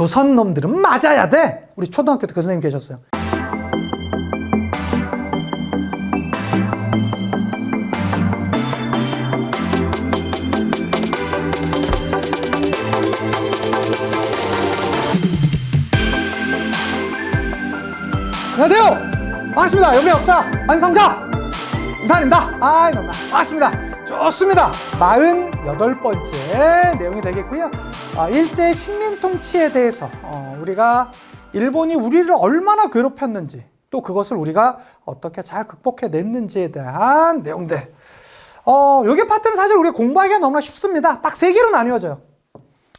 조선 놈들은 맞아야 돼. 우리 초등학교 때 그 선생님 계셨어요. 안녕하세요. 반갑습니다. 연배 역사 완성자 우산입니다. 아이 너무 반갑습니다. 좋습니다. 48번째 내용이 되겠고요. 아, 일제 식민 통치에 대해서 어, 우리가 일본이 우리를 얼마나 괴롭혔는지 또 그것을 우리가 어떻게 잘 극복해냈는지에 대한 내용들. 어, 요게 파트는 사실 우리가 공부하기가 너무나 쉽습니다. 딱 세 개로 나뉘어져요.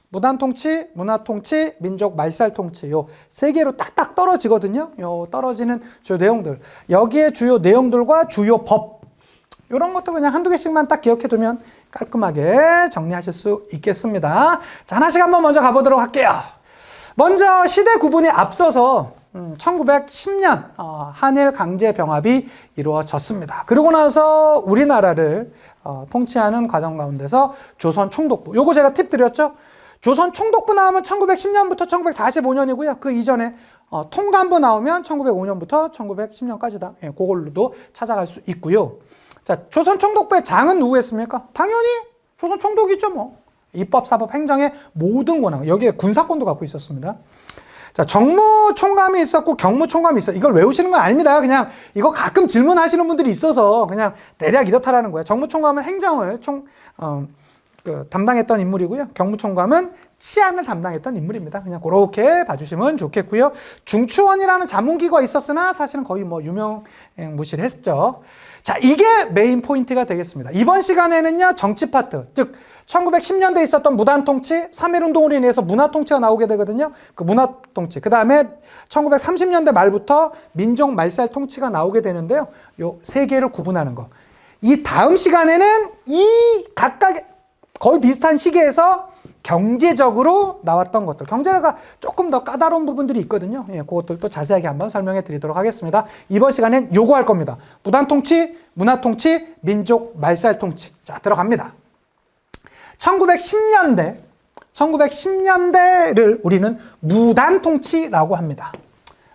무단 통치, 문화 통치, 민족 말살 통치 요 세 개로 딱딱 떨어지거든요. 요 떨어지는 주요 내용들. 여기에 주요 내용들과 주요 법 이런 것도 그냥 한두 개씩만 딱 기억해 두면 깔끔하게 정리하실 수 있겠습니다. 자, 하나씩 한번 먼저 가보도록 할게요. 먼저 시대 구분에 앞서서 음, 1910년 어, 한일 강제 병합이 이루어졌습니다. 그러고 나서 우리나라를 어, 통치하는 과정 가운데서 조선 총독부. 요거 제가 팁 드렸죠? 조선 총독부 나오면 1910년부터 1945년이고요. 그 이전에 어, 통감부 나오면 1905년부터 1910년까지다. 예, 그걸로도 찾아갈 수 있고요. 자, 조선 총독부의 장은 누구 했습니까? 당연히 조선 총독이죠, 뭐. 입법, 사법, 행정의 모든 권한. 여기에 군사권도 갖고 있었습니다. 자, 정무총감이 있었고 경무총감이 있어. 이걸 외우시는 건 아닙니다. 그냥 이거 가끔 질문하시는 분들이 있어서 그냥 대략 이렇다라는 거예요. 정무총감은 행정을 총, 어, 그, 담당했던 인물이고요. 경무총감은 치안을 담당했던 인물입니다. 그냥 그렇게 봐주시면 좋겠고요. 중추원이라는 자문기구가 있었으나 사실은 거의 뭐 유명 무실 했죠. 자, 이게 메인 포인트가 되겠습니다. 이번 시간에는요, 정치 파트, 즉, 1910년대에 있었던 무단통치, 3.1운동으로 인해서 문화통치가 나오게 되거든요. 그 문화통치. 그 다음에 1930년대 말부터 민족 말살 통치가 나오게 되는데요. 요 세 개를 구분하는 거. 이 다음 시간에는 이 각각의 거의 비슷한 시기에서 경제적으로 나왔던 것들. 경제가 조금 더 까다로운 부분들이 있거든요. 예, 그것들도 자세하게 한번 설명해 드리도록 하겠습니다. 이번 시간엔 요거 할 겁니다. 무단 통치, 문화 통치, 민족 말살 통치. 자, 들어갑니다. 1910년대, 1910년대를 우리는 무단 통치라고 합니다.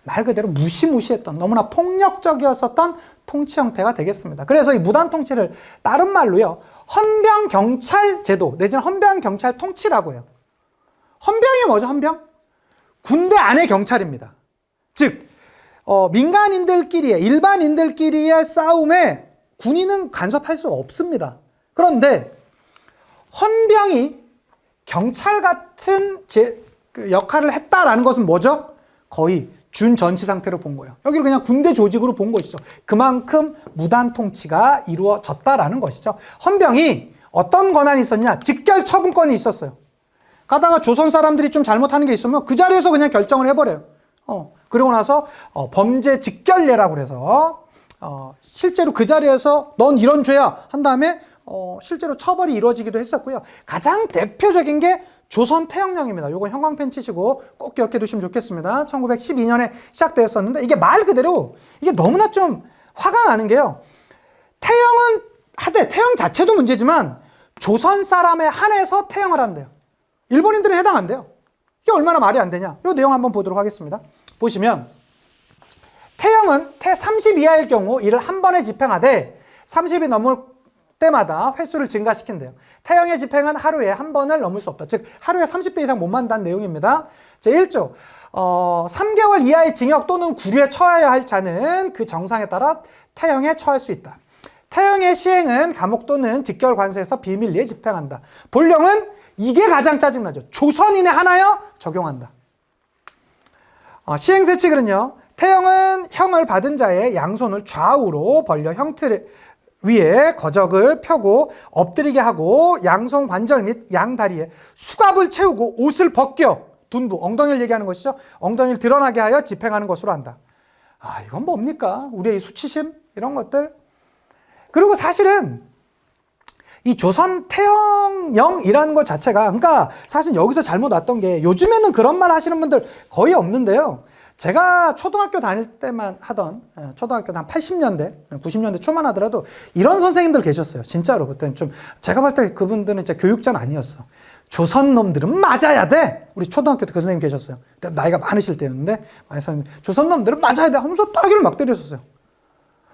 말 그대로 무시무시했던 너무나 폭력적이었었던 통치 형태가 되겠습니다. 그래서 이 무단 통치를 다른 말로요. 헌병 경찰 제도 내지는 헌병 경찰 통치라고 해요. 헌병이 뭐죠? 헌병? 군대 안의 경찰입니다. 즉 어, 민간인들끼리의 일반인들끼리의 싸움에 군인은 간섭할 수 없습니다. 그런데 헌병이 경찰 같은 제, 그 역할을 했다라는 것은 뭐죠? 거의 준전시 상태로 본 거예요. 여기를 그냥 군대 조직으로 본 것이죠. 그만큼 무단 통치가 이루어졌다라는 것이죠. 헌병이 어떤 권한이 있었냐? 직결 처분권이 있었어요. 가다가 조선 사람들이 좀 잘못하는 게 있으면 그 자리에서 그냥 결정을 해버려요. 어, 그러고 나서 어, 범죄 직결례라고 그래서 어, 실제로 그 자리에서 넌 이런 죄야 한 다음에 어, 실제로 처벌이 이루어지기도 했었고요. 가장 대표적인 게 조선 태형령입니다. 요건 형광펜 치시고 꼭 기억해 두시면 좋겠습니다. 1912년에 시작되었었는데 이게 말 그대로 이게 너무나 좀 화가 나는 게요. 태형은 하되 태형 자체도 문제지만 조선 사람에 한해서 태형을 한대요. 일본인들은 해당 안 돼요. 이게 얼마나 말이 안 되냐? 이 내용 한번 보도록 하겠습니다. 보시면 태형은 태 30 이하일 경우 이를 한 번에 집행하되 30이 넘을 때마다 횟수를 증가시킨대요. 태형의 집행은 하루에 한 번을 넘을 수 없다. 즉 하루에 30배 이상 못 만다는 내용입니다. 제1조 어, 3개월 이하의 징역 또는 구류에 처해야 할 자는 그 정상에 따라 태형에 처할 수 있다. 태형의 시행은 감옥 또는 직결 관서에서 비밀리에 집행한다. 본령은 이게 가장 짜증나죠. 조선인의 하나여 적용한다. 어, 시행세칙은요. 태형은 형을 받은 자의 양손을 좌우로 벌려 형틀 위에 거적을 펴고 엎드리게 하고 양손 관절 및 양다리에 수갑을 채우고 옷을 벗겨 둔부 엉덩이를 얘기하는 것이죠. 엉덩이를 드러나게 하여 집행하는 것으로 한다. 아 이건 뭡니까? 우리의 수치심 이런 것들. 그리고 사실은 이 조선 태형령이라는 것 자체가 그러니까 사실 여기서 잘못 왔던 게 요즘에는 그런 말 하시는 분들 거의 없는데요. 제가 초등학교 다닐 때만 하던 예, 초등학교 한 80년대, 90년대 초만 하더라도 이런 선생님들 계셨어요. 진짜로 그때는 좀 제가 볼 때 그분들은 진짜 교육자는 아니었어. 조선 놈들은 맞아야 돼. 우리 초등학교 때 그 선생님 계셨어요. 그때 나이가 많으실 때였는데, 많으셨는데 조선 놈들은 맞아야 돼 하면서 따기를 막 때렸었어요.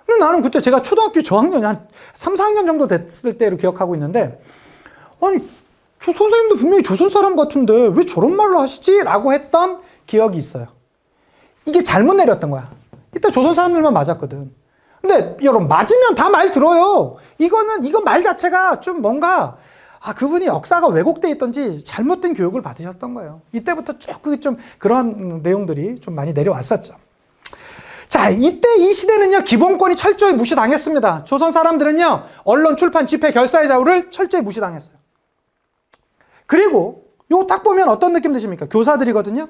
근데 나는 그때 제가 초등학교 저학년이 한 3, 4학년 정도 됐을 때로 기억하고 있는데, 아니, 저 선생님도 분명히 조선 사람 같은데 왜 저런 말로 하시지? 라고 했던 기억이 있어요. 이게 잘못 내렸던 거야. 이때 조선 사람들만 맞았거든. 근데 여러분, 맞으면 다 말 들어요. 이거는, 이거 말 자체가 좀 뭔가, 아, 그분이 역사가 왜곡돼 있던지 잘못된 교육을 받으셨던 거예요. 이때부터 조금 좀 그런 내용들이 좀 많이 내려왔었죠. 자, 이때 이 시대는요, 기본권이 철저히 무시당했습니다. 조선 사람들은요, 언론, 출판, 집회, 결사의 자유를 철저히 무시당했어요. 그리고 요딱 보면 어떤 느낌 드십니까? 교사들이거든요.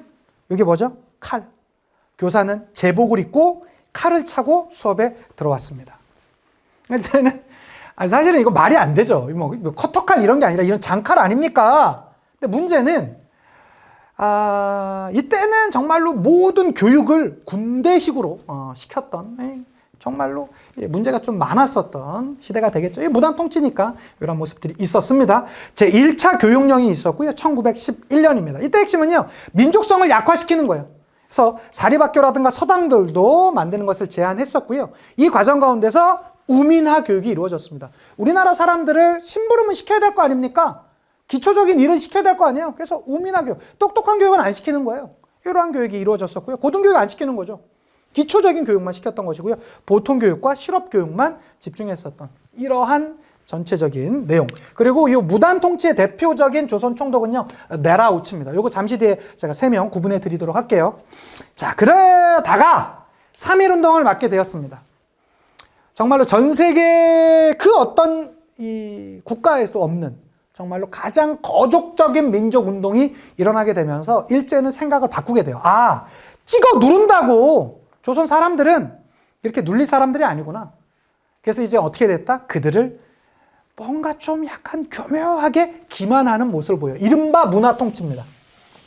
이게 뭐죠? 칼. 교사는 제복을 입고 칼을 차고 수업에 들어왔습니다. 일단은 아, 사실은 이거 말이 안 되죠. 뭐, 뭐 커터칼 이런 게 아니라 이런 장칼 아닙니까? 근데 문제는 아, 이때는 정말로 모든 교육을 군대식으로 어, 시켰던 에이, 정말로 예, 문제가 좀 많았었던 시대가 되겠죠. 이 무단 통치니까 이런 모습들이 있었습니다. 제 1차 교육령이 있었고요. 1911년입니다. 이때 핵심은요. 민족성을 약화시키는 거예요. 그래서 사립학교라든가 서당들도 만드는 것을 제안했었고요. 이 과정 가운데서 우민화 교육이 이루어졌습니다. 우리나라 사람들을 심부름은 시켜야 될 거 아닙니까? 기초적인 일은 시켜야 될 거 아니에요. 그래서 우민화 교육, 똑똑한 교육은 안 시키는 거예요. 이러한 교육이 이루어졌었고요. 고등교육 안 시키는 거죠. 기초적인 교육만 시켰던 것이고요. 보통 교육과 실업 교육만 집중했었던 이러한 전체적인 내용. 그리고 이 무단 통치의 대표적인 조선 총독은요, 네라우츠입니다. 요거 잠시 뒤에 제가 세 명 구분해 드리도록 할게요. 자, 그러다가 3.1 운동을 맡게 되었습니다. 정말로 전 세계 그 어떤 이 국가에도 없는 정말로 가장 거족적인 민족 운동이 일어나게 되면서 일제는 생각을 바꾸게 돼요. 아, 찍어 누른다고 조선 사람들은 이렇게 눌릴 사람들이 아니구나. 그래서 이제 어떻게 됐다? 그들을 뭔가 좀 약간 교묘하게 기만하는 모습을 보여요. 이른바 문화 통치입니다.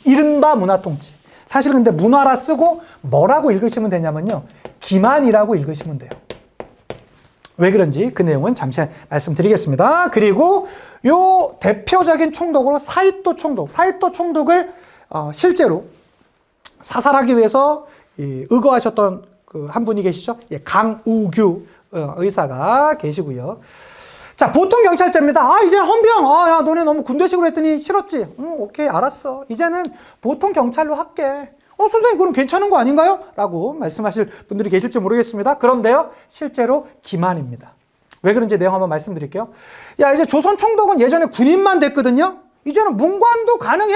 이른바 문화 통치. 사실 근데 문화라 쓰고 뭐라고 읽으시면 되냐면요. 기만이라고 읽으시면 돼요. 왜 그런지 그 내용은 잠시 말씀드리겠습니다. 그리고 요 대표적인 총독으로 사이토 총독, 사이토 총독을 어, 실제로 사살하기 위해서 이, 의거하셨던 그 한 분이 계시죠? 예, 강우규 어, 의사가 계시고요. 자, 보통 경찰제입니다. 아, 이제 헌병. 아, 야, 너네 너무 군대식으로 했더니 싫었지? 응, 오케이, 알았어. 이제는 보통 경찰로 할게. 어, 선생님, 그럼 괜찮은 거 아닌가요? 라고 말씀하실 분들이 계실지 모르겠습니다. 그런데요, 실제로 기만입니다. 왜 그런지 내용 한번 말씀드릴게요. 야, 이제 조선 총독은 예전에 군인만 됐거든요? 이제는 문관도 가능해!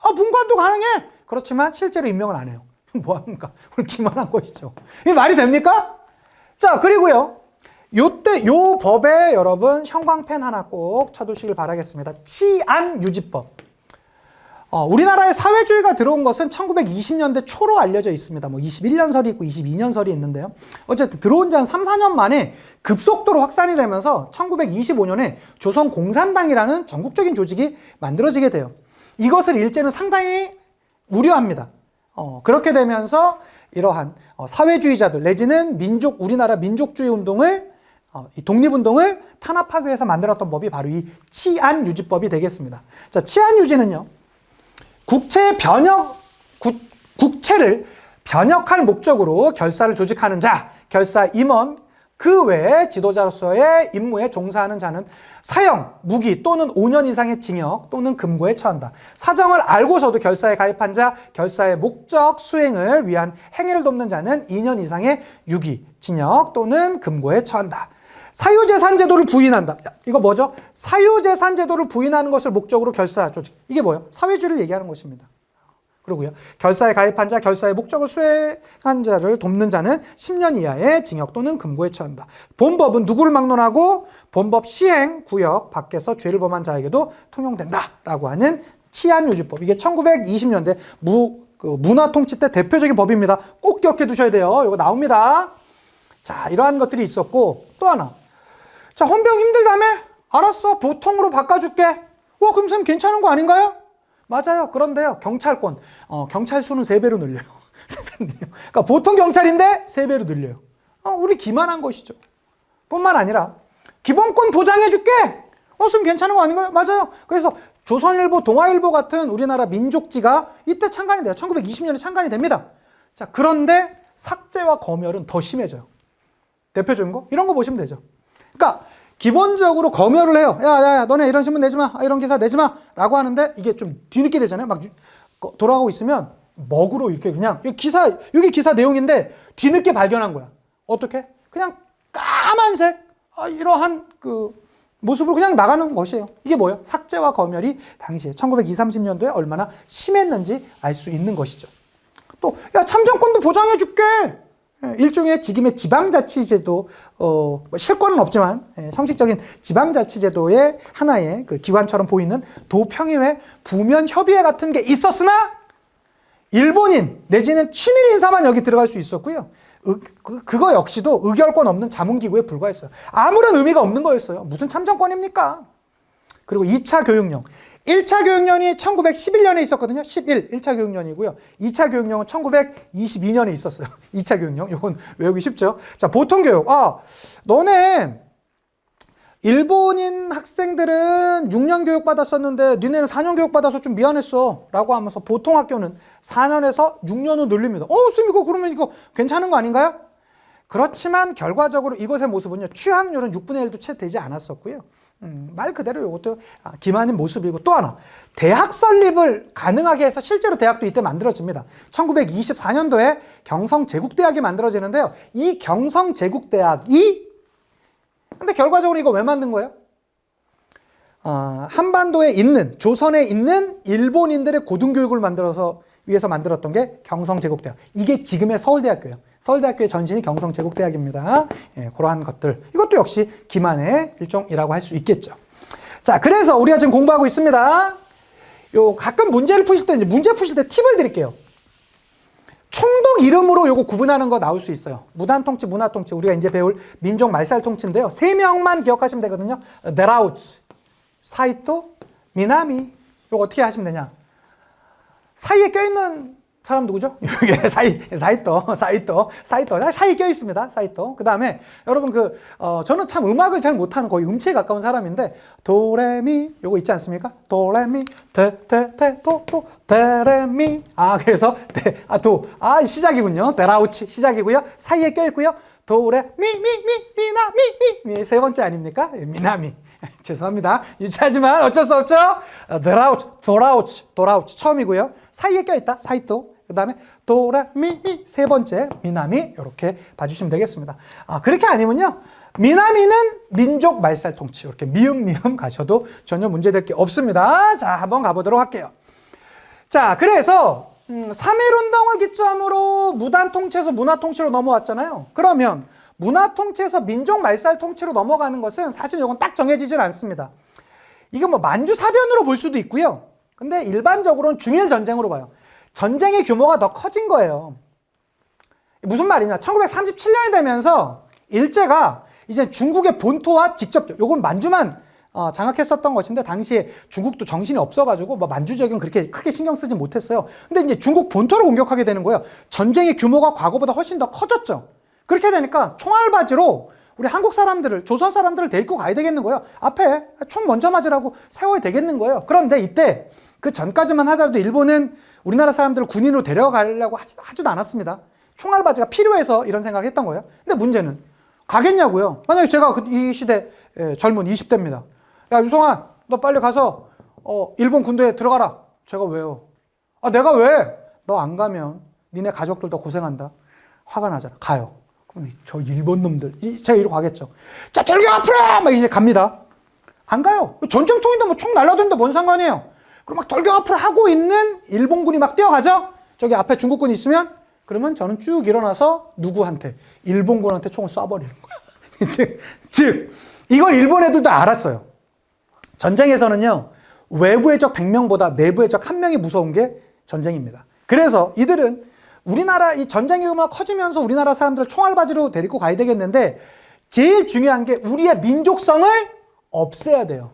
아, 문관도 가능해! 그렇지만 실제로 임명을 안 해요. 뭐 합니까? 오늘 기만한 것이죠. 이게 말이 됩니까? 자, 그리고요. 요때, 요 법에 여러분 형광펜 하나 꼭 쳐두시길 바라겠습니다. 치안 유지법. 어, 우리나라에 사회주의가 들어온 것은 1920년대 초로 알려져 있습니다. 뭐 21년설이 있고 22년설이 있는데요. 어쨌든 들어온 지 한 3, 4년 만에 급속도로 확산이 되면서 1925년에 조선 공산당이라는 전국적인 조직이 만들어지게 돼요. 이것을 일제는 상당히 우려합니다. 어, 그렇게 되면서 이러한 어, 사회주의자들 내지는 민족 우리나라 민족주의 운동을 어, 이 독립운동을 탄압하기 위해서 만들었던 법이 바로 이 치안유지법이 되겠습니다. 자, 치안유지는요. 국채 변혁 국, 국채를 변혁할 목적으로 결사를 조직하는 자, 결사 임원 그 외에 지도자로서의 임무에 종사하는 자는 사형, 무기 또는 5년 이상의 징역 또는 금고에 처한다. 사정을 알고서도 결사에 가입한 자, 결사의 목적 수행을 위한 행위를 돕는 자는 2년 이상의 유기, 징역 또는 금고에 처한다. 사유재산 제도를 부인한다. 야, 이거 뭐죠? 사유재산 제도를 부인하는 것을 목적으로 결사 조직. 이게 뭐예요? 사회주의를 얘기하는 것입니다. 그리고요. 결사에 가입한 자, 결사의 목적을 수행한 자를 돕는 자는 10년 이하의 징역 또는 금고에 처한다. 본법은 누구를 막론하고 본법 시행 구역 밖에서 죄를 범한 자에게도 통용된다라고 하는 치안유지법. 이게 1920년대 무, 그 문화 통치 때 대표적인 법입니다. 꼭 기억해 두셔야 돼요. 이거 나옵니다. 자, 이러한 것들이 있었고 또 하나. 자, 헌병 힘들다며? 알았어. 보통으로 바꿔줄게. 와, 그럼 쌤 괜찮은 거 아닌가요? 맞아요. 그런데요, 경찰권, 어, 경찰 수는 세배로 늘려요. 그러니까 보통 경찰인데 세배로 늘려요. 어, 우리 기만한 것이죠. 뿐만 아니라, 기본권 보장해줄게! 어, 쌤 괜찮은 거 아닌가요? 맞아요. 그래서 조선일보, 동아일보 같은 우리나라 민족지가 이때 창간이 돼요. 1920년에 창간이 됩니다. 자, 그런데 삭제와 검열은 더 심해져요. 대표적인 거? 이런 거 보시면 되죠. 그러니까 기본적으로 검열을 해요. 야, 야, 야, 너네 이런 신문 내지 마. 아, 이런 기사 내지 마. 라고 하는데 이게 좀 뒤늦게 되잖아요. 막 돌아가고 있으면 먹으로 이렇게 그냥 이 기사, 여기 기사 내용인데 뒤늦게 발견한 거야. 어떻게? 그냥 까만색, 아, 이러한 그 모습으로 그냥 나가는 것이에요. 이게 뭐예요? 삭제와 검열이 당시에 1920, 30년도에 얼마나 심했는지 알 수 있는 것이죠. 또, 야, 참정권도 보장해 줄게. 예, 일종의 지금의 지방자치제도, 어, 뭐 실권은 없지만, 예, 형식적인 지방자치제도의 하나의 그 기관처럼 보이는 도평의회, 부면협의회 같은 게 있었으나, 일본인 내지는 친일 인사만 여기 들어갈 수 있었고요. 의- 그, 그거 역시도 의결권 없는 자문기구에 불과했어요. 아무런 의미가 없는 거였어요. 무슨 참정권입니까? 그리고 2차 교육령. 1차 교육령이 1911년에 있었거든요. 11, 1차 교육령이고요. 2차 교육령은 1922년에 있었어요. 2차 교육령. 이건 외우기 쉽죠. 자, 보통 교육. 아, 너네 일본인 학생들은 6년 교육 받았었는데 니네는 4년 교육 받아서 좀 미안했어. 라고 하면서 보통 학교는 4년에서 6년으로 늘립니다. 어, 쌤 이거 그러면 이거 괜찮은 거 아닌가요? 그렇지만 결과적으로 이것의 모습은요. 취학률은 6분의 1도 채 되지 않았었고요. 음, 말 그대로 이것도 아, 기만인 모습이고 또 하나 대학 설립을 가능하게 해서 실제로 대학도 이때 만들어집니다. 1924년도에 경성 제국대학이 만들어지는데요. 이 경성 제국대학이 근데 결과적으로 이거 왜 만든 거예요? 아, 한반도에 있는 조선에 있는 일본인들의 고등교육을 만들어서 위해서 만들었던 게 경성 제국대학. 이게 지금의 서울대학교예요. 서울대학교의 전신이 경성제국대학입니다. 예, 그러한 것들. 이것도 역시 기만의 일종이라고 할 수 있겠죠. 자, 그래서 우리가 지금 공부하고 있습니다. 요 가끔 문제를 푸실 때 이제 문제 푸실 때 팁을 드릴게요. 총독 이름으로 요거 구분하는 거 나올 수 있어요. 무단 통치, 문화 통치. 우리가 이제 배울 민족 말살 통치인데요. 세 명만 기억하시면 되거든요. 네라우치, 사이토, 미나미. 요거 어떻게 하시면 되냐? 사이에 껴있는 사람 누구죠? 이게 사이, 사이토, 사이토, 사이토. 사이에 껴있습니다. 사이토. 그 다음에 여러분 그, 어, 저는 참 음악을 잘 못하는 거의 음치에 가까운 사람인데, 도레미, 요거 있지 않습니까? 도레미, 테, 테, 테, 도, 도, 데레미. 아, 그래서, 데, 아, 도. 아, 시작이군요. 데라우치 시작이고요. 사이에 껴있고요. 도레, 미, 미, 미, 미나, 미, 미. 미. 세 번째 아닙니까? 예, 미나미. 죄송합니다. 유치하지만 어쩔 수 없죠. 어, 데라우치, 도라우치, 도라우치 처음이고요. 사이에 껴있다. 사이토. 그 다음에 도라 미 미 세 번째 미나미 이렇게 봐주시면 되겠습니다. 아 그렇게 아니면요. 미나미는 민족 말살 통치 이렇게 미음 미음 가셔도 전혀 문제될 게 없습니다. 자 한번 가보도록 할게요. 자 그래서 음, 3.1 운동을 기점으로 무단 통치에서 문화 통치로 넘어왔잖아요. 그러면 문화 통치에서 민족 말살 통치로 넘어가는 것은 사실 이건 딱 정해지질 않습니다. 이건 뭐 만주 사변으로 볼 수도 있고요. 근데 일반적으로는 중일 전쟁으로 가요. 전쟁의 규모가 더 커진 거예요. 무슨 말이냐? 1937년이 되면서 일제가 이제 중국의 본토와 직접 요건 만주만 어, 장악했었던 것인데 당시에 중국도 정신이 없어가지고 뭐 만주적인 그렇게 크게 신경 쓰지 못했어요. 근데 이제 중국 본토를 공격하게 되는 거예요. 전쟁의 규모가 과거보다 훨씬 더 커졌죠. 그렇게 되니까 총알바지로 우리 한국 사람들을 조선 사람들을 데리고 가야 되겠는 거예요. 앞에 총 먼저 맞으라고 세워야 되겠는 거예요. 그런데 이때 그 전까지만 하더라도 일본은 우리나라 사람들을 군인으로 데려가려고 하지, 하지도 않았습니다. 총알바지가 필요해서 이런 생각을 했던 거예요. 근데 문제는 가겠냐고요. 만약에 제가 그- 이 시대 예, 젊은 20대입니다. 야 유성아, 너 빨리 가서 어, 일본 군대에 들어가라. 제가 왜요? 아 내가 왜? 너 안 가면 니네 가족들도 고생한다. 화가 나잖아. 가요. 저 일본 놈들, 이- 제가 이러고 가겠죠. 자, 돌격 앞으로! 막 이제 갑니다. 안 가요. 전쟁통인데 뭐 총 날라드는데 뭔 상관이에요. 그럼 막 돌격 앞으로 하고 있는 일본군이 막 뛰어가죠? 저기 앞에 중국군이 있으면 그러면 저는 쭉 일어나서 누구한테? 일본군한테 총을 쏴버리는 거야. 즉, 즉, 이걸 일본 애들도 알았어요. 전쟁에서는요, 외부의 적 100명보다 내부의 적 한 명이 무서운 게 전쟁입니다. 그래서 이들은 우리나라 이 전쟁의 규모가 커지면서 우리나라 사람들을 총알바지로 데리고 가야 되겠는데 제일 중요한 게 우리의 민족성을 없애야 돼요.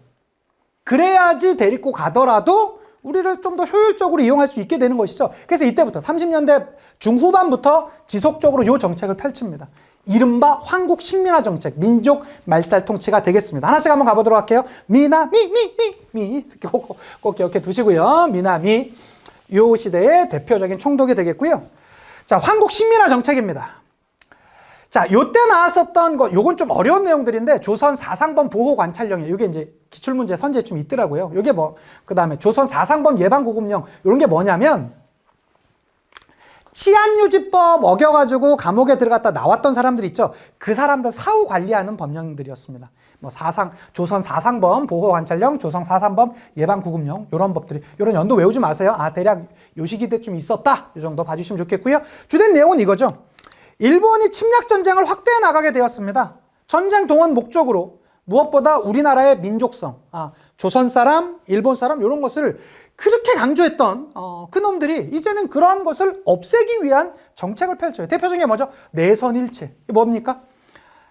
그래야지 데리고 가더라도 우리를 좀 더 효율적으로 이용할 수 있게 되는 것이죠. 그래서 이때부터 30년대 중후반부터 지속적으로 이 정책을 펼칩니다. 이른바 황국 식민화 정책, 민족 말살 통치가 되겠습니다. 하나씩 한번 가보도록 할게요. 미나 미, 미, 미, 미. 꼭, 꼭, 꼭 기억해 두시고요. 미나 미. 요 시대의 대표적인 총독이 되겠고요. 자, 황국 식민화 정책입니다. 자, 요때 나왔었던 거, 요건 좀 어려운 내용들인데, 조선 사상범 보호 관찰령이에요. 이게 이제 기출문제 선제에 좀 있더라고요. 요게 뭐, 그 다음에 조선 사상범 예방구금령, 요런 게 뭐냐면, 치안유지법 어겨가지고 감옥에 들어갔다 나왔던 사람들 있죠. 그 사람들 사후 관리하는 법령들이었습니다. 뭐 사상 조선 사상범 보호 관찰령, 조선 사상범 예방 구금령 이런 법들이 이런 연도 외우지 마세요. 아 대략 요 시기 때좀 있었다. 이 정도 봐주시면 좋겠고요. 주된 내용은 이거죠. 일본이 침략 전쟁을 확대해 나가게 되었습니다. 전쟁 동원 목적으로 무엇보다 우리나라의 민족성, 아, 조선 사람, 일본 사람 이런 것을 그렇게 강조했던 어, 그 놈들이 이제는 그러한 것을 없애기 위한 정책을 펼쳐요. 대표적인 게 뭐죠? 내선일체. 뭡니까?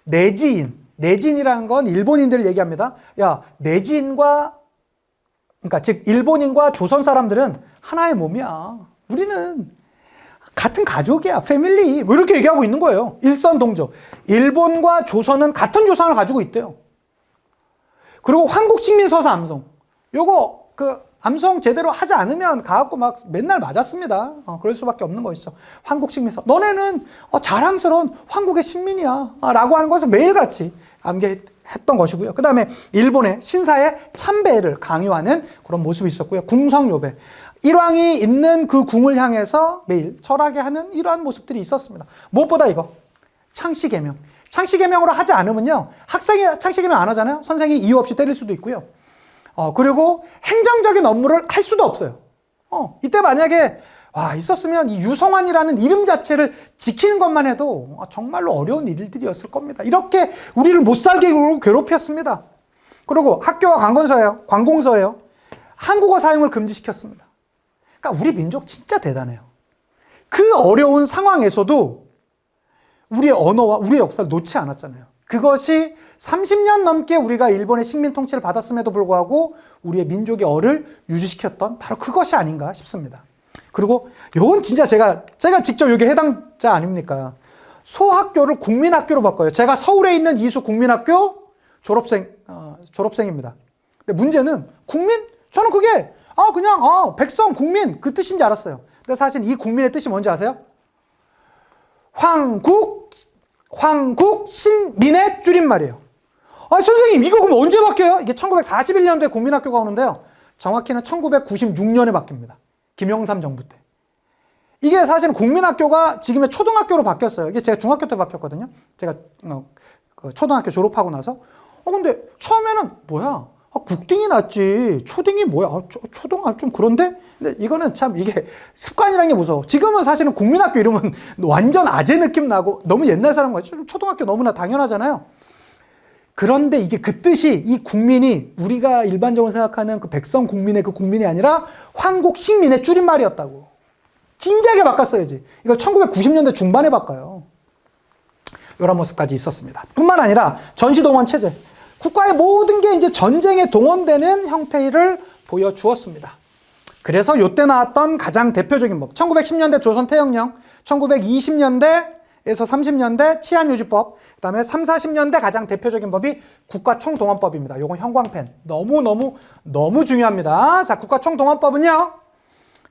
내지인. 내지인이라는 건 일본인들을 얘기합니다. 야, 내지인과 그러니까 즉 일본인과 조선 사람들은 하나의 몸이야. 우리는 같은 가족이야, 패밀리. 뭐 이렇게 얘기하고 있는 거예요. 일선 동조. 일본과 조선은 같은 조상을 가지고 있대요. 그리고 한국 식민 서사 암송. 요거 그 암송 제대로 하지 않으면 가갖고 막 맨날 맞았습니다. 어, 그럴 수밖에 없는 것이죠. 한국 식민서. 너네는 어, 자랑스러운 한국의 식민이야. 아, 라고 하는 것을 매일같이 암기했던 것이고요. 그 다음에 일본의 신사의 참배를 강요하는 그런 모습이 있었고요. 궁성요배. 일왕이 있는 그 궁을 향해서 매일 절하게 하는 이러한 모습들이 있었습니다. 무엇보다 이거. 창씨개명. 창씨개명으로 하지 않으면요. 학생이 창씨개명 안 하잖아요. 선생이 이유 없이 때릴 수도 있고요. 어, 그리고 행정적인 업무를 할 수도 없어요. 어, 이때 만약에 와, 있었으면 이 유성환이라는 이름 자체를 지키는 것만 해도 정말로 어려운 일들이었을 겁니다. 이렇게 우리를 못 살게 괴롭혔습니다. 그리고 학교와 관건서예요. 관공서예요. 한국어 사용을 금지시켰습니다. 그러니까 우리 민족 진짜 대단해요. 그 어려운 상황에서도 우리의 언어와 우리의 역사를 놓지 않았잖아요. 그것이 30년 넘게 우리가 일본의 식민 통치를 받았음에도 불구하고 우리의 민족의 어를 유지시켰던 바로 그것이 아닌가 싶습니다. 그리고 요건 진짜 제가 제가 직접 여기 해당자 아닙니까? 소학교를 국민학교로 바꿔요. 제가 서울에 있는 이수 국민학교 졸업생 어, 졸업생입니다. 근데 문제는 국민 저는 그게 아 그냥 아 백성 국민 그 뜻인지 알았어요. 근데 사실 이 국민의 뜻이 뭔지 아세요? 황국 황국 신민의 줄임말이에요. 아, 선생님, 이거 그럼 언제 바뀌어요? 이게 1941년도에 국민학교가 오는데요. 정확히는 1996년에 바뀝니다. 김영삼 정부 때. 이게 사실은 국민학교가 지금의 초등학교로 바뀌었어요. 이게 제가 중학교 때 바뀌었거든요. 제가 어, 그 초등학교 졸업하고 나서. 어, 근데 처음에는 뭐야? 아, 국딩이 낫지. 초딩이 뭐야? 아, 초, 초등학 좀 그런데? 근데 이거는 참 이게 습관이라는 게 무서워. 지금은 사실은 국민학교 이름은 완전 아재 느낌 나고 너무 옛날 사람 같죠. 초등학교 너무나 당연하잖아요. 그런데 이게 그 뜻이 이 국민이 우리가 일반적으로 생각하는 그 백성 국민의 그 국민이 아니라 황국 식민의 줄임말이었다고. 진지하게 바꿨어야지. 이걸 1990년대 중반에 바꿔요. 이런 모습까지 있었습니다. 뿐만 아니라 전시동원 체제. 국가의 모든 게 이제 전쟁에 동원되는 형태를 보여주었습니다. 그래서 요때 나왔던 가장 대표적인 법. 1910년대 조선 태영령, 1920년대 에서 30년대 치안유지법, 그 다음에 3, 40년대 가장 대표적인 법이 국가총동원법입니다. 요건 형광펜. 너무너무, 너무 중요합니다. 자, 국가총동원법은요,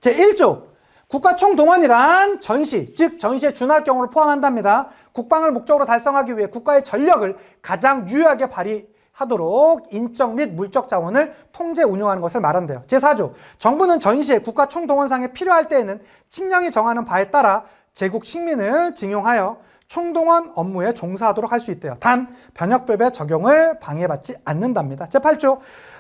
제1조. 국가총동원이란 전시, 즉 전시의 준할 경우를 포함한답니다. 국방을 목적으로 달성하기 위해 국가의 전력을 가장 유효하게 발휘하도록 인적 및 물적 자원을 통제 운용하는 것을 말한대요. 제4조. 정부는 전시에 국가 총동원상에 필요할 때에는 칙령이 정하는 바에 따라 제국 식민을 징용하여 총동원 업무에 종사하도록 할 수 있대요. 단 변혁법의 적용을 방해받지 않는답니다. 제8조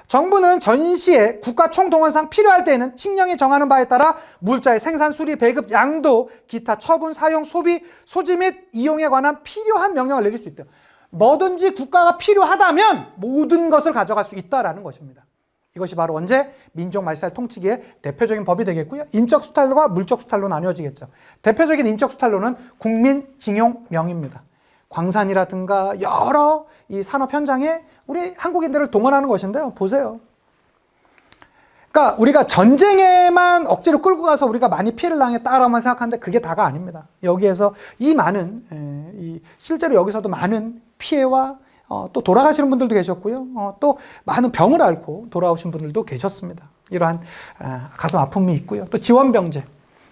정부는 전시에 국가 총동원상 필요할 때에는 칙령이 정하는 바에 따라 물자의 생산, 수리, 배급, 양도, 기타 처분, 사용, 소비, 소지 및 이용에 관한 필요한 명령을 내릴 수 있대요. 뭐든지 국가가 필요하다면 모든 것을 가져갈 수 있다라는 것입니다. 이것이 바로 언제 민족 말살 통치기의 대표적인 법이 되겠고요. 인적 수탈과 물적 수탈로 나뉘어지겠죠. 대표적인 인적 수탈로는 국민 징용령입니다. 광산이라든가 여러 이 산업 현장에 우리 한국인들을 동원하는 것인데요. 보세요. 그러니까 우리가 전쟁에만 억지로 끌고 가서 우리가 많이 피해를 당했다라고만 생각하는데 그게 다가 아닙니다. 여기에서 이 많은 에, 이 실제로 여기서도 많은 피해와 어, 또 돌아가시는 분들도 계셨고요. 어, 또 많은 병을 앓고 돌아오신 분들도 계셨습니다. 이러한 아, 가슴 아픔이 있고요. 또 지원병제.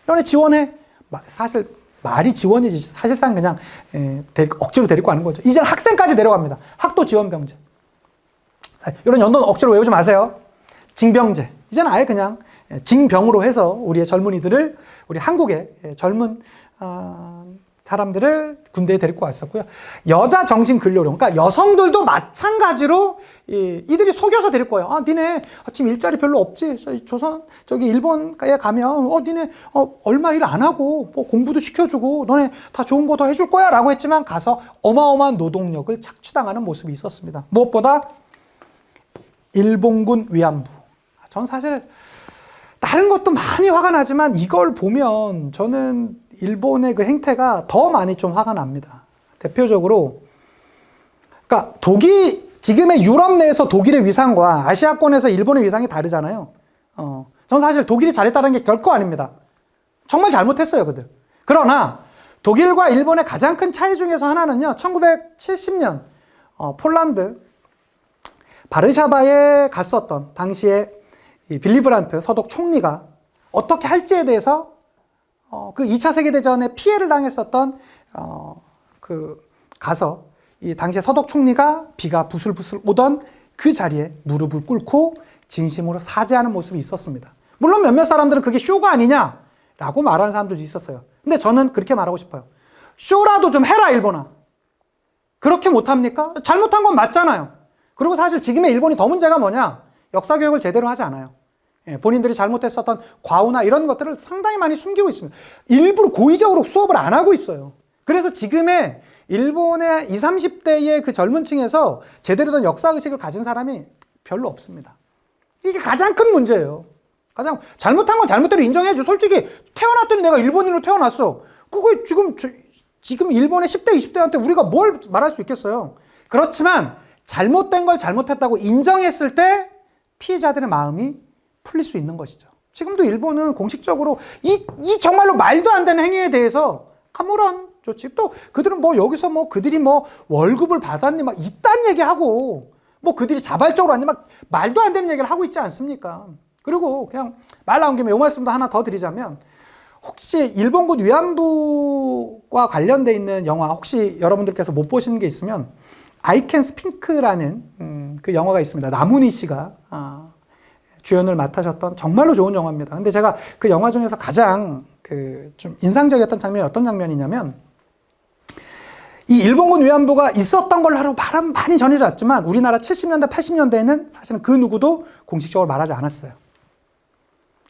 너네 지원해. 마- 사실 말이 지원이지 사실상 그냥 에, 데- 억지로 데리고 가는 거죠. 이제 학생까지 내려갑니다. 학도 지원병제. 아, 이런 연도는 억지로 외우지 마세요. 징병제. 이제는 아예 그냥 징병으로 해서 우리의 젊은이들을 우리 한국의 젊은 어, 사람들을 군대에 데리고 왔었고요. 여자 정신 근로령, 그러니까 여성들도 마찬가지로 이, 이들이 속여서 데리고 와요. 아, 니네 지금 일자리 별로 없지. 저기 조선 저기 일본에 가면 어, 니네 어, 얼마 일 안 하고 뭐 공부도 시켜주고 너네 다 좋은 거 더 해줄 거야라고 했지만 가서 어마어마한 노동력을 착취당하는 모습이 있었습니다. 무엇보다 일본군 위안부. 전 사실 다른 것도 많이 화가 나지만 이걸 보면 저는 일본의 그 행태가 더 많이 좀 화가 납니다. 대표적으로 그러니까 독일 지금의 유럽 내에서 독일의 위상과 아시아권에서 일본의 위상이 다르잖아요. 어, 전 사실 독일이 잘했다는 게 결코 아닙니다. 정말 잘못했어요, 그들. 그러나 독일과 일본의 가장 큰 차이 중에서 하나는요. 1970년 어, 폴란드 바르샤바에 갔었던 당시에 이 빌리 브란트 서독 총리가 어떻게 할지에 대해서 어, 그 2차 세계대전에 피해를 당했었던 어, 그 가서 이 당시에 서독 총리가 비가 부슬부슬 오던 그 자리에 무릎을 꿇고 진심으로 사죄하는 모습이 있었습니다. 물론 몇몇 사람들은 그게 쇼가 아니냐라고 말하는 사람들도 있었어요. 근데 저는 그렇게 말하고 싶어요. 쇼라도 좀 해라 일본아. 그렇게 못합니까? 잘못한 건 맞잖아요. 그리고 사실 지금의 일본이 더 문제가 뭐냐? 역사 교육을 제대로 하지 않아요. 예, 본인들이 잘못했었던 과오나 이런 것들을 상당히 많이 숨기고 있습니다. 일부러 고의적으로 수업을 안 하고 있어요. 그래서 지금의 일본의 20, 30대의 그 젊은 층에서 제대로 된 역사의식을 가진 사람이 별로 없습니다. 이게 가장 큰 문제예요. 가장 잘못한 건 잘못대로 인정해줘. 솔직히 태어났더니 내가 일본인으로 태어났어. 그거 지금 저- 지금 일본의 10대, 20대한테 우리가 뭘 말할 수 있겠어요. 그렇지만 잘못된 걸 잘못했다고 인정했을 때 피해자들의 마음이 풀릴 수 있는 것이죠. 지금도 일본은 공식적으로 이, 이 정말로 말도 안 되는 행위에 대해서 아무런 조치 또 그들은 뭐 여기서 뭐 그들이 뭐 월급을 받았니 막 이딴 얘기하고 뭐 그들이 자발적으로 왔니 막 말도 안 되는 얘기를 하고 있지 않습니까? 그리고 그냥 말 나온 김에 요 말씀도 하나 더 드리자면 혹시 일본군 위안부와 관련돼 있는 영화 혹시 여러분들께서 못 보시는 게 있으면 Can Speak라는 음, 그 영화가 있습니다. 나문희 씨가 아, 주연을 맡으셨던 정말로 좋은 영화입니다. 근데 제가 그 영화 중에서 가장 그 좀 인상적이었던 장면이 어떤 장면이냐면 이 일본군 위안부가 있었던 걸로 하루 바람 많이 전해져 왔지만 우리나라 70년대, 80년대에는 사실은 그 누구도 공식적으로 말하지 않았어요.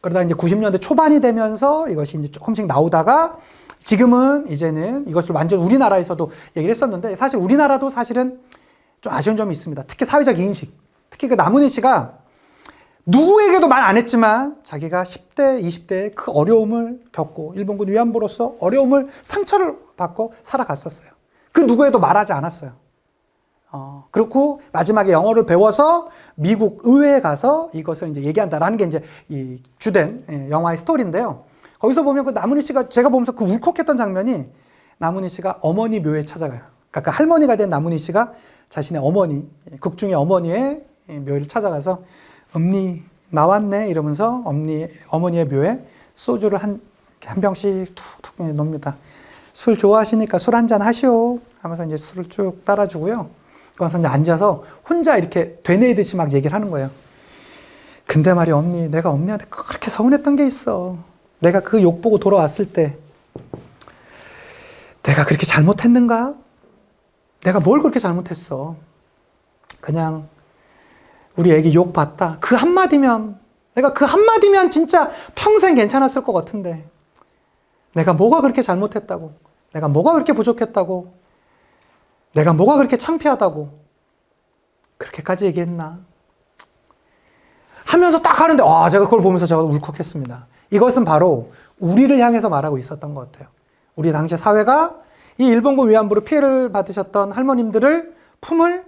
그러다 이제 90년대 초반이 되면서 이것이 이제 조금씩 나오다가 지금은 이제는 이것을 완전 우리나라에서도 얘기를 했었는데 사실 우리나라도 사실은 좀 아쉬운 점이 있습니다. 특히 사회적 인식. 특히 그 남은희 씨가 누구에게도 말 안 했지만 자기가 10대, 20대의 그 어려움을 겪고 일본군 위안부로서 어려움을 상처를 받고 살아갔었어요. 그 누구에도 말하지 않았어요. 어, 그렇고 마지막에 영어를 배워서 미국 의회에 가서 이것을 이제 얘기한다라는 게 이제 이 주된 예, 영화의 스토리인데요. 거기서 보면 그 나문희 씨가 제가 보면서 그 울컥했던 장면이 나문희 씨가 어머니 묘에 찾아가요. 그러니까 그 할머니가 된 나문희 씨가 자신의 어머니, 극중의 어머니의 묘를 찾아가서 엄니 나왔네 이러면서 엄니 어머니의 묘에 소주를 한, 한 병씩 툭툭 놓습니다. 술 좋아하시니까 술 한 잔 하시오 하면서 이제 술을 쭉 따라주고요. 거기서 이제 앉아서 혼자 이렇게 되뇌듯이 막 얘기를 하는 거예요. 근데 말이야 언니 내가 언니한테 그렇게 서운했던 게 있어. 내가 그 욕 보고 돌아왔을 때 내가 그렇게 잘못했는가? 내가 뭘 그렇게 잘못했어? 그냥 우리 애기 욕 봤다. 그 한마디면 내가 그 한마디면 진짜 평생 괜찮았을 것 같은데 내가 뭐가 그렇게 잘못했다고 내가 뭐가 그렇게 부족했다고 내가 뭐가 그렇게 창피하다고 그렇게까지 얘기했나 하면서 딱 하는데 와 제가 그걸 보면서 제가 울컥했습니다. 이것은 바로 우리를 향해서 말하고 있었던 것 같아요. 우리 당시 사회가 이 일본군 위안부로 피해를 받으셨던 할머님들을 품을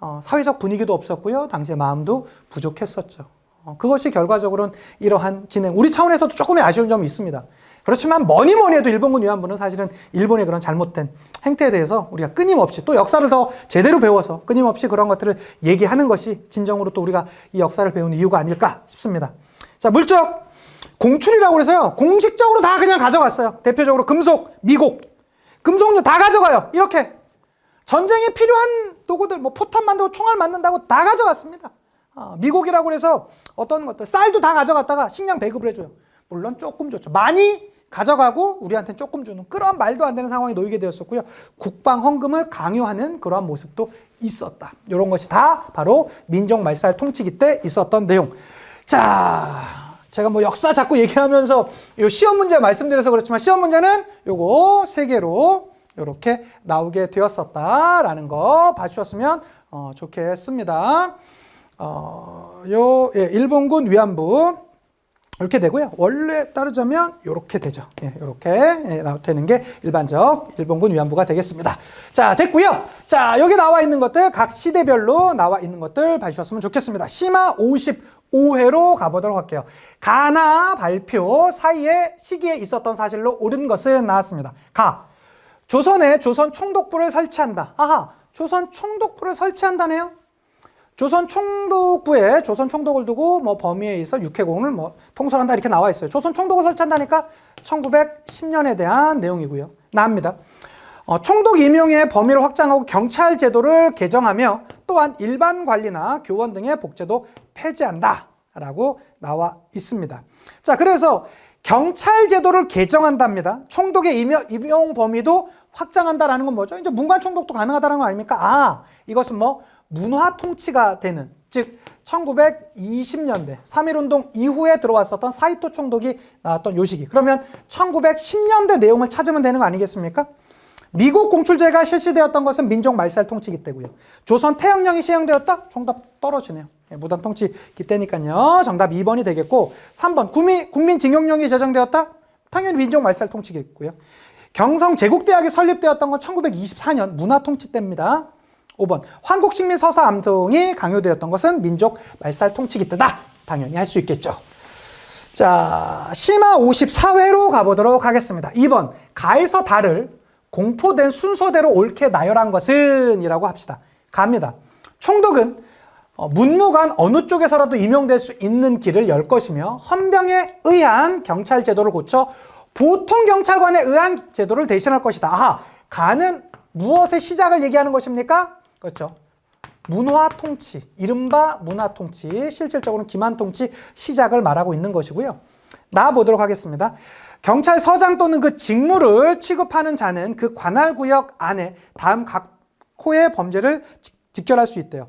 어, 사회적 분위기도 없었고요. 당시의 마음도 부족했었죠. 어, 그것이 결과적으로는 이러한 진행. 우리 차원에서도 조금의 아쉬운 점이 있습니다. 그렇지만 뭐니 뭐니 해도 일본군 위안부는 사실은 일본의 그런 잘못된 행태에 대해서 우리가 끊임없이 또 역사를 더 제대로 배워서 끊임없이 그런 것들을 얘기하는 것이 진정으로 또 우리가 이 역사를 배우는 이유가 아닐까 싶습니다. 자, 물적 공출이라고 그래서요. 공식적으로 다 그냥 가져갔어요. 대표적으로 금속, 미국. 금속류 다 가져가요. 이렇게. 전쟁에 필요한 도구들, 뭐 포탄 만들고 총알 맞는다고 다 가져갔습니다. 아, 미국이라고 그래서 어떤 것들, 쌀도 다 가져갔다가 식량 배급을 해줘요. 물론 조금 줬죠. 많이 가져가고 우리한테 조금 주는 그런 말도 안 되는 상황에 놓이게 되었었고요. 국방 헌금을 강요하는 그러한 모습도 있었다. 이런 것이 다 바로 민족 말살 통치기 때 있었던 내용. 자, 제가 뭐 역사 자꾸 얘기하면서 요 시험 문제 말씀드려서 그렇지만 시험 문제는 요거 세 개로 이렇게 나오게 되었었다라는 거 봐주셨으면 어, 좋겠습니다. 어, 요 예, 일본군 위안부 이렇게 되고요. 원래 따르자면 이렇게 되죠. 예, 이렇게 예, 나- 되는 게 일반적 일본군 위안부가 되겠습니다. 자, 됐고요. 자, 여기 나와 있는 것들 각 시대별로 나와 있는 것들 봐주셨으면 좋겠습니다. 시마 55회로 가보도록 할게요. 가나 발표 사이에 시기에 있었던 사실로 옳은 것은 나왔습니다. 가 조선에 조선 총독부를 설치한다. 아하, 조선 총독부를 설치한다네요. 조선 총독부에 조선 총독을 두고 뭐 범위에 있어 육해공을 뭐 통솔한다 이렇게 나와 있어요. 조선 총독을 설치한다니까 1910년에 대한 내용이고요. 나옵니다. 어, 총독 임용의 범위를 확장하고 경찰 제도를 개정하며 또한 일반 관리나 교원 등의 복제도 폐지한다라고 나와 있습니다. 자, 그래서 경찰 제도를 개정한답니다. 총독의 임용, 범위도 확장한다라는 건 뭐죠? 이제 문관 총독도 가능하다는 거 아닙니까? 아, 이것은 뭐 문화 통치가 되는 즉 1920년대 3.1운동 이후에 들어왔었던 사이토 총독이 나왔던 요시기 그러면 1910년대 내용을 찾으면 되는 거 아니겠습니까? 미국 공출제가 실시되었던 것은 민족 말살 통치기 때고요. 조선 태양령이 시행되었다? 정답 떨어지네요. 예, 무단 통치 기 때니까요. 정답 2번이 되겠고 3번 국민, 국민징용령이 제정되었다? 당연히 민족 말살 통치겠고요. 경성 제국대학이 설립되었던 건 1924년 문화 통치 때입니다. 5번 황국식민 서사 암송이 강요되었던 것은 민족 말살 통치기 때다. 당연히 할 수 있겠죠. 자, 심화 54회로 가보도록 하겠습니다. 2번 가에서 달을 공포된 순서대로 옳게 나열한 것은 이라고 합시다. 갑니다. 총독은 어, 문무관 어느 쪽에서라도 임용될 수 있는 길을 열 것이며 헌병에 의한 경찰 제도를 고쳐 보통 경찰관에 의한 제도를 대신할 것이다. 아하, 가는 무엇의 시작을 얘기하는 것입니까? 그렇죠. 문화 통치, 이른바 문화 통치, 실질적으로는 기만 통치 시작을 말하고 있는 것이고요. 나 보도록 하겠습니다. 경찰서장 또는 그 직무를 취급하는 자는 그 관할 구역 안에 다음 각 호의 범죄를 직- 직결할 수 있대요.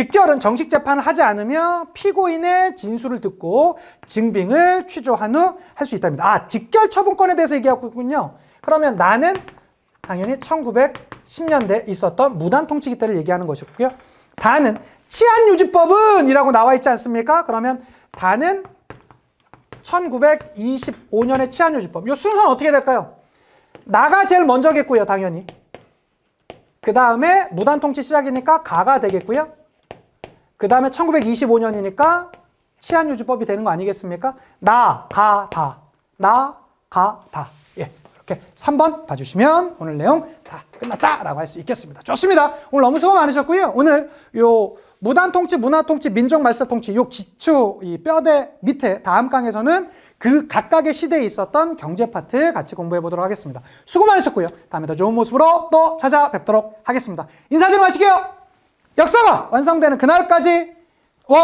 직결은 정식 재판을 하지 않으며 피고인의 진술을 듣고 증빙을 취조한 후 할 수 있답니다. 아, 직결 처분권에 대해서 얘기하고 있군요. 그러면 나는 당연히 1910년대 있었던 무단 통치기 때를 얘기하는 것이고요. 다는 치안 유지법은 이라고 나와 있지 않습니까? 그러면 다는 1925년의 치안 유지법. 이 순서는 어떻게 될까요? 나가 제일 먼저겠고요, 당연히. 그 다음에 무단 통치 시작이니까 가가 되겠고요. 그 다음에 1925년이니까 치안유지법이 되는 거 아니겠습니까? 나, 가, 다. 나, 가, 다. 예. 이렇게 3번 봐주시면 오늘 내용 다 끝났다라고 할 수 있겠습니다. 좋습니다. 오늘 너무 수고 많으셨고요. 오늘 요 무단 통치, 문화 통치, 민족 말살 통치 요 기초 이 뼈대 밑에 다음 강에서는 그 각각의 시대에 있었던 경제 파트 같이 공부해 보도록 하겠습니다. 수고 많으셨고요. 다음에 더 좋은 모습으로 또 찾아뵙도록 하겠습니다. 인사드리고 마시게요. 역사가 완성되는 그날까지 원